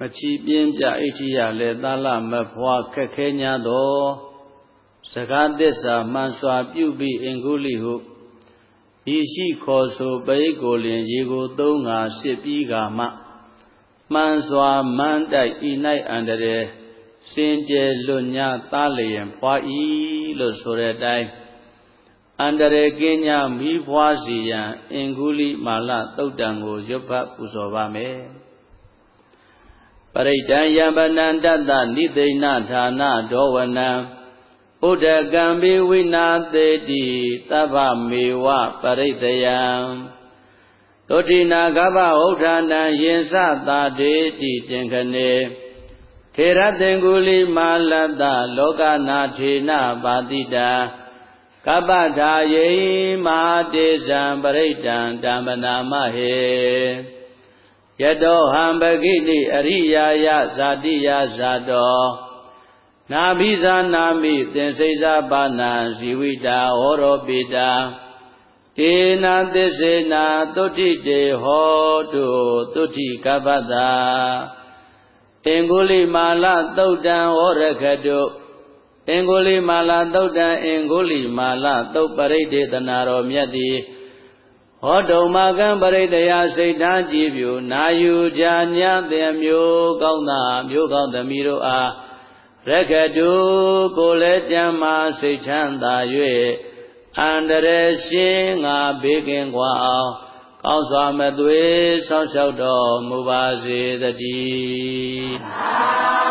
မချီပြင်းပြအိဋ္ဌိယလည်းသာလမဖွာခက်ခဲ냐သောစကားသစ္စာမှန်စွာပြုပြီးအင်္ဂုလိဟုဤရှိခေါ်ဆိုပရိကိုလင်ရေကိုသုံးငါစစ်ပြီးကမှမှန်စွာမန်းတိုက်ဤ၌အန္တရာယ်စင်ကြယ်လွတ်ညာသားလျင်ဖွာဤလို့ဆိုတဲ့အတိုင်းအန္တရာယ်ကင်းညာမိဖွာစီရန်အင်္ဂုလိမာလတုတ်တံကိုရွတ်ဖတ်ပူဇော်ပါမယ် ပရိဒံယံပနန္တတနိသိဏဌာနဒောဝနံဥဒကံဘေဝိနာသေတိသဗ္ဗမေဝပရိတယံသောတိနာကဗ္ဗဥဋ္ဌာဏံယင်စသာတေတိတင်ခနေထေရသင်္ကုလိမာလတ္တလောကနာထေနပါတိတာကပ္ပထာယေမာတေဇံပရိဒံဓမ္မနာမဟေ ယတောဟံပကိတိအရိယာယဇာတိယဇာတောနာဘိဇာနာမိသင်္စိဇာပါဏံဇီဝိတာဟောရောပိတာတေနာသစ္စေနာသုတိတေဟောတုသုတိကပ္ပတာအင်္ဂုလိမာလသုတ်တံဟောရခတုအင်္ဂုလိမာလသုတ်တံအင်္ဂုလိမာလသုတ်ပရိဒေသနာတော်မြတ်သည် ဟောတုံမကံပရိတယစိတ်ထားကြည်ပြူနာယူကြညတဲ့မျိုးကောင်းသာမျိုးကောင်းသမီးတို့အားရကတုကိုလည်းကြမ်းမာစိတ်ချမ်းသာ၍အန္တရရှင်းငါဘေးကင်းกว่าအောင်ကောင်းစွာမသွေးဆောင်းလျှောက်တော်မူပါစေတည်း